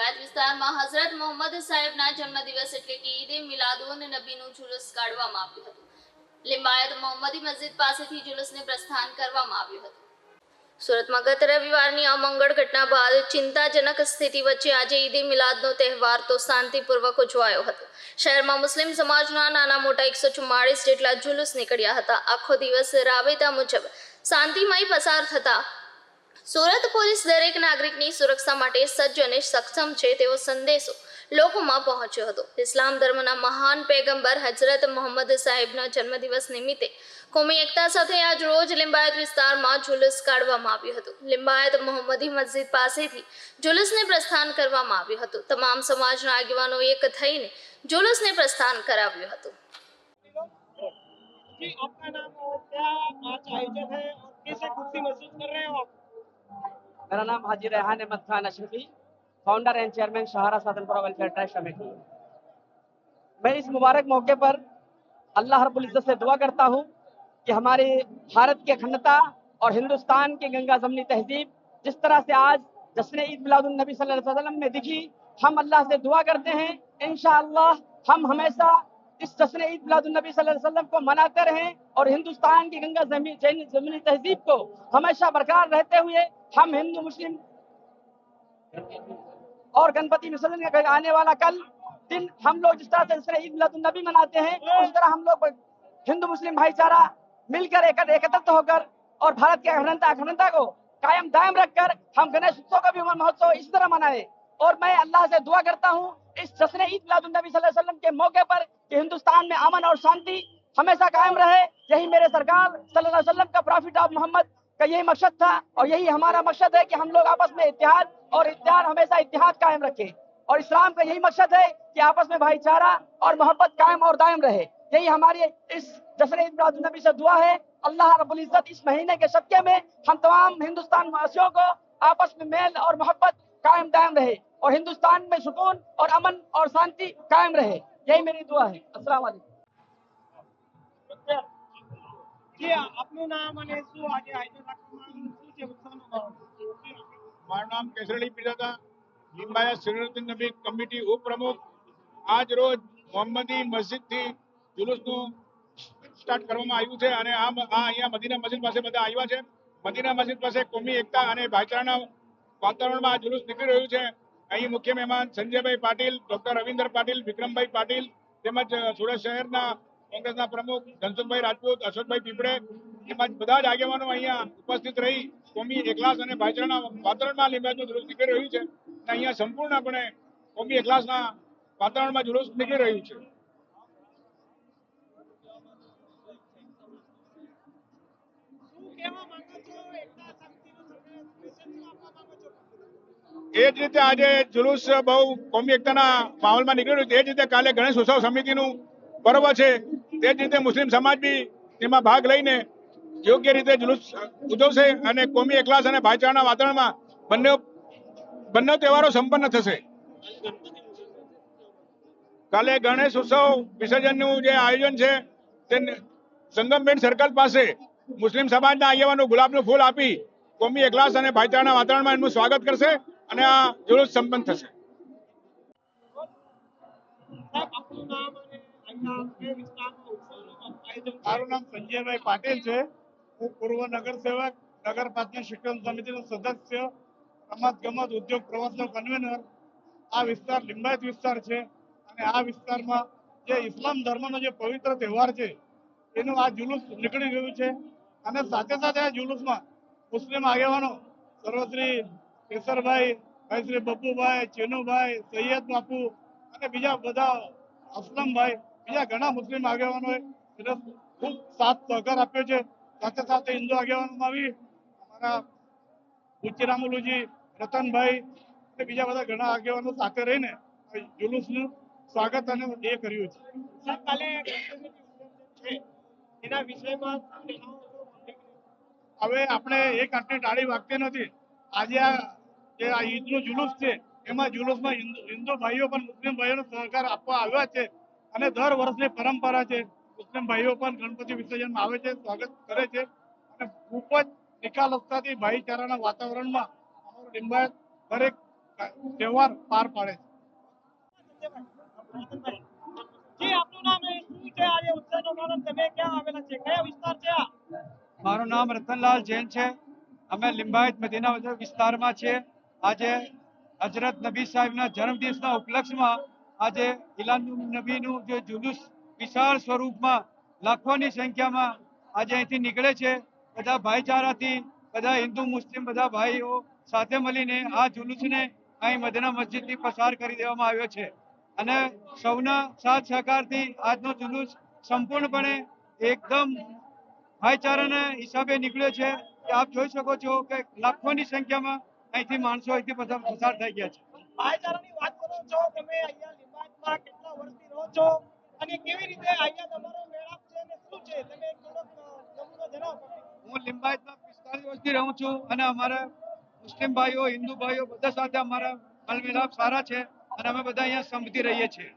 લિંબાયત વિસ્તારમાં હઝરત મોહમ્મદ સાહેબના જન્મદિવસ એટલે કે ઈદે મિલાદુન નબીનું જુલુસ કાઢવામાં આવ્યું હતું. લિંબાયત મોહમ્મદી મસ્જિદ પાસેથી જુલુસને પ્રસ્થાન કરવામાં આવ્યું હતું. સુરતમાં ગત રવિવારની અમંગળ ઘટના બાદ ચિંતાજનક સ્થિતિ વચ્ચે આજે ઈદે મિલાદનો તહેવાર તો શાંતિપૂર્વક ઉજવાયો હતો. શહેરમાં મુસ્લિમ સમાજના નાના મોટા એકસો ચુમ્માળીસ જેટલા જુલુસ નીકળ્યા હતા. આખો દિવસ રાબેતા મુજબ શાંતિમય પસાર થતા સુરત પોલીસ દરેક નાગરિકની સુરક્ષા માટે સજ્જ અને સક્ષમ છે તેવો સંદેશો લોકોમાં પહોંચ્યો હતો ઇસ્લામ ધર્મના મહાન પેગંબર હજરત મોહમ્મદ સાહેબના જન્મદિવસ નિમિત્તે કોમી એકતા સાથે આજ રોજ લિંબાયત વિસ્તારમાં જુલુસ કાઢવામાં આવ્યું હતું લિંબાયત મોહમ્મદી મસ્જિદ પાસેથી જુલુસને પ્રસ્થાન કરવામાં આવ્યું હતું તમામ સમાજના આગેવાનો એક થઈને જુલુસને પ્રસ્થાન કરાવ્યું હતું जी आपका नाम और क्या आज आयोजन है और कैसे खुशी महसूस कर रहे हो आप मेरा नाम Haji Rehan Ahmad Khan Ashrafi founder and chairman Sahara Sadhanpura welfare trust committee मैं इस मुबारक मौके पर अल्लाह रब्बुल इज़्ज़त से दुआ करता हूँ कि हमारे भारत की अखंडता और हिंदुस्तान की गंगा जमनी तहजीब जिस तरह से आज जश्न ईद मिलादुल नबी सल्लल्लाहु अलैहि वसल्लम में दिखी, हम अल्लाह से दुआ करते हैं, इंशाअल्लाह हम हमेशा इस जश्न ईद मिलादुल नबी सल्लल्लाहु अलैहि वसल्लम को मनाते रहें और हिंदुस्तान की गंगा जमी जैन- जमनी तहजीब को हमेशा बरकरार रहते हुए हम हिंदू मुस्लिम और गणपति विसर्जन का आने वाला कल दिन हम लोग जिस तरह से जश्न ईद मिलादुल नबी मनाते हैं, उस तरह हम लोग हिंदू मुस्लिम भाईचारा मिलकर एक- एकत्रित होकर और भारत की अखंडता अखंडता को कायम दायम रखकर हम गणेश उत्सव का भी महोत्सव इस तरह मनाए। और मैं अल्लाह से दुआ करता हूँ, इस जश्न ईद मिलादुल नबी सल्लल्लाहु अलैहि वसल्लम के मौके पर कि हिंदुस्तान में अमन और शांति हमेशा कायम रहे। यही मेरे सरकार सल्लल्लाहु अलैहि वसल्लम का प्रॉफिट ऑफ़ मोहम्मद का यही मकसद था और यही हमारा मकसद है कि हम लोग आपस में इतिहाद और इतिहाद हमेशा इतिहाद कायम रखें। और इस्लाम का यही मकसद है कि आपस में भाईचारा और मोहब्बत कायम और दायम रहे। यही हमारी इस जश्न ईद मिलादुल नबी से दुआ है। अल्लाह रब्बुल इज़्ज़त इस महीने के शक्के में हम तमाम हिंदुस्तान वासियों को आपस में मेल और मोहब्बत कायम दायम रहे। और हिंदुस्तान में सुकून और अमन और शांति कायम रहे यही मेरी दुआ है अस्सलाम वालेकुम જી આપનું નામ અને શું આજે આયોજન રાખવામાં આવ્યું શું છે ઉત્સાહનો માહોલ મારું નામ કેસરડી પીરાતા લીંબાયા સિરતુલ નબી કમિટી ઉપપ્રમુખ આજ રોજ મોહમ્મદી મસ્જિદથી જુલુસનું સ્ટાર્ટ કરવામાં આવ્યું છે અને આ આ અહીંયા મદીના મસ્જિદ પાસે બધા આવ્યા છે મદીના મસ્જિદ પાસે કોમી એકતા અને ભાઈચારાના વાતાવરણમાં આ જુલુસ નીકળી રહ્યું છે અહીં મુખ્ય મહેમાન સંજયભાઈ પાટીલ, ડોક્ટર રવિન્દર પાટીલ, વિક્રમભાઈ પાટીલ તેમજ સુરત શહેરના કોંગ્રેસના પ્રમુખ ધનસુખભાઈ રાજપૂત, અશોકભાઈ પીપળે તેમજ બધા જ આગેવાનો અહીંયા ઉપસ્થિત રહી કોમી એકલાસ અને ભાઈચારાના વાતાવરણમાં લીંબાજનું જુલુસ નીકળી રહ્યું છે અને અહીંયા સંપૂર્ણપણે કોમી એકલાસના વાતાવરણમાં જુલુસ નીકળી રહ્યું છે. કહેવા માંગો છો? એકતા શાંતિનો સંદેશ મેસેજ આપવા માંગો છો? એ જ રીતે આજે જુલુસ બહુ કોમી એકતાના માહોલમાં નીકળ્યું તે જ રીતે કાલે ગણેશ ઉત્સવ સમિતિનું પર્વ છે. તે જ રીતે મુસ્લિમ સમાજ બી તેમાં ભાગ લઈને યોગ્ય રીતે જુલુસ ઉજવશે અને કોમી એકલાસ અને ભાઈચારાના વાતાવરણમાં બંને બંને તહેવારો સંપન્ન થશે. કાલે ગણેશ ઉત્સવ વિસર્જનનું જે આયોજન છે, તે સંગમબેન સર્કલ પાસે મુસ્લિમ સમાજના આગેવાનો ગુલાબનું ફૂલ આપી કોમી એકલાસ અને ભાઈચારાના વાતાવરણમાં એમનું સ્વાગત કરશે. અને આ જુલુસ સંપન્ન થશે. મારું નામ સંજયભાઈ પાટીલ છે. હું પૂર્વ નગરસેવક નગર પ્રાથમિક શિક્ષણ સમિતિનો સદસ્ય રમત ગમત ઉદ્યોગ પ્રવાસનો કન્વેનર. આ વિસ્તાર લિંબાયત વિસ્તાર છે અને આ વિસ્તારમાં જે ઇસ્લામ ધર્મનો જે પવિત્ર તહેવાર છે એનું આ જુલુસ નીકળી ગયું છે. અને સાથે સાથે આ જુલુસમાં મુસ્લિમ આગેવાનો સર્વશ્રી કેસરભાઈ ભાઈ શ્રી બબ્બુભાઈ ચેનુભાઈ સૈયદ બાપુ અને બીજા બધા અસલમભાઈ બીજા ઘણા મુસ્લિમ આગેવાનોએ એને ખૂબ સાથ સહકાર આપ્યો છે. સાથે સાથે હિન્દુ આગેવાનોમાં બી અમારા ઉચ્ચરામુલુજી રતનભાઈ અને બીજા બધા ઘણા આગેવાનો સાથે રહીને જુલુસનું સ્વાગત અને એ કર્યું છે. કાલે એના વિષયમાં? હવે આપણે એક આટલી ટાળી વાગતી નથી. આજે આ જે આ ઈદનું જુલુસ છે. એમાં જુલુસમાં હિન્દુ હિન્દુ ભાઈઓ પણ મુસ્લિમ ભાઈઓનો સહકાર આપવા આવ્યા છે અને દર વર્ષની પરંપરા છે. મુસ્લિમ ભાઈઓ પણ ગણપતિ વિસર્જનમાં આવે છે સ્વાગત કરે છે અને ખૂબ જ નિખાલસતાથી ભાઈચારાના વાતાવરણમાં અમારો લિંબાયત દરેક તહેવાર પાર પાડે છે. જી આપનું નામ એ શું છે? આજે ઉત્સવનો કારણ તમે ક્યાં આવેલા છે? કયા વિસ્તાર છે આ? મારું નામ રતનલાલ જૈન છે. અમે લિંબાયત મદીના વિસ્તારમાં છીએ. આજે હજરત નબી સાહેબના જન્મદિવસના ઉપલક્ષમાં આજે ઇલાન નબીનું જે જુલુસ વિશાળ સ્વરૂપમાં લાખોની સંખ્યામાં આજે અહીંથી નીકળે છે. બધા ભાઈચારાથી, બધા હિન્દુ, મુસ્લિમ બધા ભાઈઓ સાથે મળીને આ જુલુસને અહીં મદના મસ્જિદથી પસાર કરી દેવામાં આવ્યો છે. અને સૌના સાથ સહકારથી આજનો જુલુસ સંપૂર્ણપણે એકદમ ભાઈચારાના હિસાબે નીકળ્યો છે. આપ જોઈ શકો છો કે લાખોની સંખ્યામાં અહીંથી માણસો અહીંથી પસાર પસાર થઈ ગયા છે. ભાઈચારાની વાત કરો છો તમે અહીંયા લિંબાયતમાં કેટલા વર્ષથી રહો છો અને કેવી રીતે અહીંયા તમારો મેળાપ છે અને શું છે? તમે થોડોક નમૂનો જણાવો. હું લિંબાયતમાં પિસ્તાલીસ વર્ષથી રહું છું અને અમારા મુસ્લિમ ભાઈઓ હિન્દુ ભાઈઓ બધા સાથે અમારા મેળાપ સારા છે અને અમે બધા અહીંયા સંભતી રહીએ છીએ.